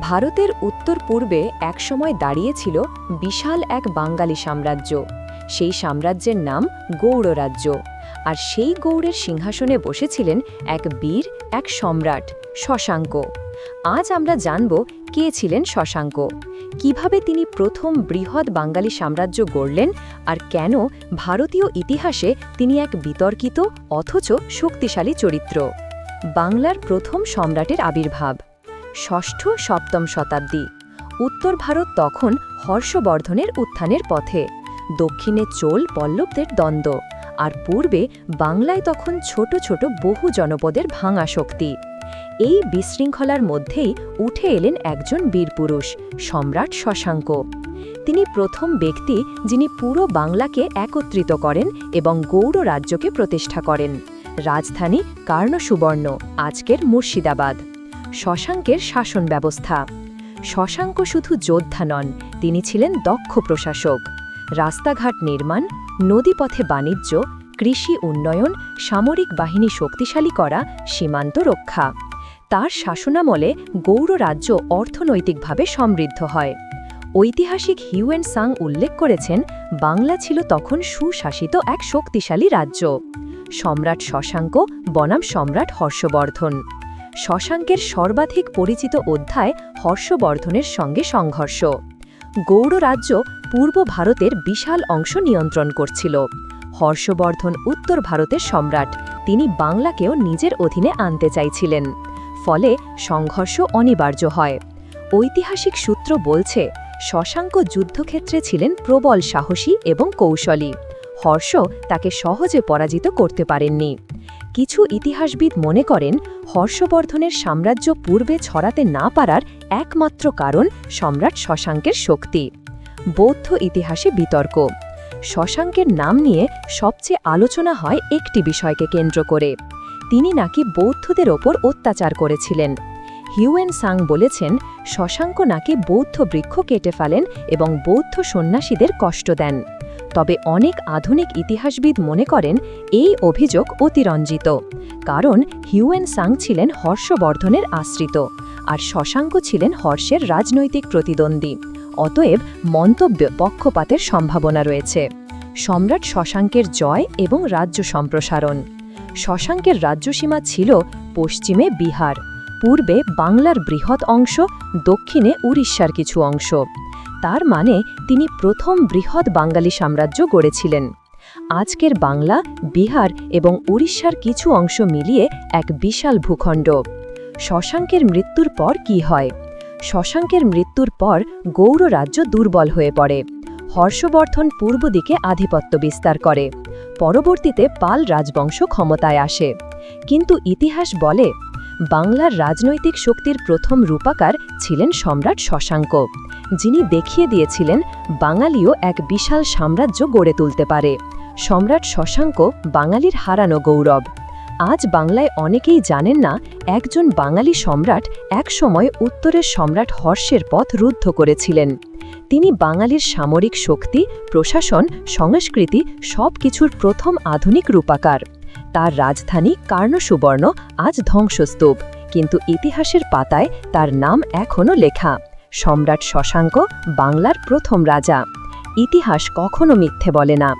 ভারতের উত্তর পূর্বে একসময় দাঁড়িয়েছিল বিশাল এক বাঙালি সাম্রাজ্য। সেই সাম্রাজ্যের নাম গৌড়রাজ্য। আর সেই গৌড়ের সিংহাসনে বসেছিলেন এক বীর, এক সম্রাট, শশাঙ্ক। আজ আমরা জানব কে ছিলেন শশাঙ্ক। কীভাবে তিনি প্রথম বৃহৎ বাঙালি সাম্রাজ্য গড়লেন আর কেন ভারতীয় ইতিহাসে তিনি এক বিতর্কিত, অথচ শক্তিশালী চরিত্র। বাংলার প্রথম সম্রাটের আবির্ভাব। ষষ্ঠ সপ্তম শতাব্দী। উত্তর ভারত তখন হর্ষবর্ধনের উত্থানের পথে। দক্ষিণে চোল পল্লবদের দ্বন্দ্ব, আর পূর্বে বাংলায় তখন ছোট ছোট বহু জনপদের ভাঙা শক্তি। এই বিশৃঙ্খলার মধ্যেই উঠে এলেন একজন বীরপুরুষ সম্রাট শশাঙ্ক। তিনি প্রথম ব্যক্তি যিনি পুরো বাংলাকে একত্রিত করেন এবং গৌড় রাজ্যকে প্রতিষ্ঠা করেন। রাজধানী কার্ণসুবর্ণ, আজকের মুর্শিদাবাদ। শশাঙ্কের শাসন ব্যবস্থা। শশাঙ্ক শুধু যোদ্ধা নন, তিনি ছিলেন দক্ষ প্রশাসক। রাস্তাঘাট নির্মাণ, নদীপথে বাণিজ্য, কৃষি উন্নয়ন, সামরিক বাহিনী শক্তিশালী করা, সীমান্ত রক্ষা। তার শাসনামলে গৌড় রাজ্য অর্থনৈতিকভাবে সমৃদ্ধ হয়। ঐতিহাসিক হিউয়েন সাং উল্লেখ করেছেন, বাংলা ছিল তখন সুশাসিত এক শক্তিশালী রাজ্য। সম্রাট শশাঙ্ক, বনাম সম্রাট হর্ষবর্ধন। শশাঙ্কের সর্বাধিক পরিচিত অধ্যায় হর্ষবর্ধনের সঙ্গে সংঘর্ষ। গৌড় রাজ্য পূর্ব ভারতের বিশাল অংশ নিয়ন্ত্রণ করছিল। হর্ষবর্ধন উত্তর ভারতের সম্রাট, তিনি বাংলাকেও নিজের অধীনে আনতে চাইছিলেন। ফলে সংঘর্ষ অনিবার্য হয়। ঐতিহাসিক সূত্র বলছে, শশাঙ্ক যুদ্ধক্ষেত্রে ছিলেন প্রবল সাহসী এবং কৌশলী। হর্ষ তাকে সহজে পরাজিত করতে পারেননি। কিছু ইতিহাসবিদ মনে করেন, হর্ষবর্ধনের সাম্রাজ্য পূর্বে ছড়াতে না পারার একমাত্র কারণ সম্রাট শশাঙ্কের শক্তি। বৌদ্ধ ইতিহাসে বিতর্ক। শশাঙ্কের নাম নিয়ে সবচেয়ে আলোচনা হয় একটি বিষয়কে কেন্দ্র করে। তিনি নাকি বৌদ্ধদের ওপর অত্যাচার করেছিলেন। হিউয়েন সাং বলেছেন, শশাঙ্ক নাকি বৌদ্ধ বৃক্ষ কেটে ফেলেন এবং বৌদ্ধ সন্ন্যাসীদের কষ্ট দেন। তবে অনেক আধুনিক ইতিহাসবিদ মনে করেন এই অভিযোগ অতিরঞ্জিত, কারণ হিউয়েন সাং ছিলেন হর্ষবর্ধনের আশ্রিত আর শশাঙ্ক ছিলেন হর্ষের রাজনৈতিক প্রতিদ্বন্দ্বী। অতএব মন্তব্য পক্ষপাতের সম্ভাবনা রয়েছে। সম্রাট শশাঙ্কের জয় এবং রাজ্য সম্প্রসারণ। শশাঙ্কের রাজ্যসীমা ছিল পশ্চিমে বিহার, পূর্বে বাংলার বৃহৎ অংশ, দক্ষিণে উড়িষ্যার কিছু অংশ। তার মানে তিনি প্রথম বৃহৎ বাঙালি সাম্রাজ্য গড়েছিলেন। আজকের বাংলা, বিহার এবং উড়িষ্যার কিছু অংশ মিলিয়ে এক বিশাল ভূখণ্ড। শশাঙ্কের মৃত্যুর পর কি হয়? শশাঙ্কের মৃত্যুর পর গৌড় রাজ্য দুর্বল হয়ে পড়ে। হর্ষবর্ধন পূর্ব দিকে আধিপত্য বিস্তার করে। পরবর্তীতে পাল রাজবংশ ক্ষমতায় আসে। কিন্তু ইতিহাস বলে বাংলার রাজনৈতিক শক্তির প্রথম রূপাকার ছিলেন সম্রাট শশাঙ্ক, যিনি দেখিয়ে দিয়েছিলেন বাঙালিও এক বিশাল সাম্রাজ্য গড়ে তুলতে পারে। সম্রাট শশাঙ্ক বাঙালির হারানো গৌরব। আজ বাংলায় অনেকেই জানেন না একজন বাঙালি সম্রাট একসময় উত্তরের সম্রাট হর্ষের পথ রুদ্ধ করেছিলেন। তিনি বাঙালির সামরিক শক্তি, প্রশাসন, সংস্কৃতি সব কিছুর প্রথম আধুনিক রূপাকার। তার রাজধানী কার্ণসুবর্ণ আজ ধ্বংসস্তূপ, কিন্তু ইতিহাসের পাতায় তার নাম এখনও লেখা। সম্রাট শশাঙ্ক বাংলার প্রথম রাজা। ইতিহাস কখনো মিথ্যে বলে না।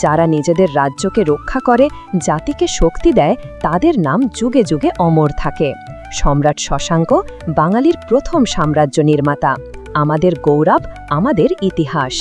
যারা নিজেদের রাজ্যকে রক্ষা করে, জাতিকে শক্তি দেয়, তাদের নাম যুগে যুগে অমর থাকে। সম্রাট শশাঙ্ক বাঙালির প্রথম সাম্রাজ্য নির্মাতা। আমাদের গৌরব, আমাদের ইতিহাস।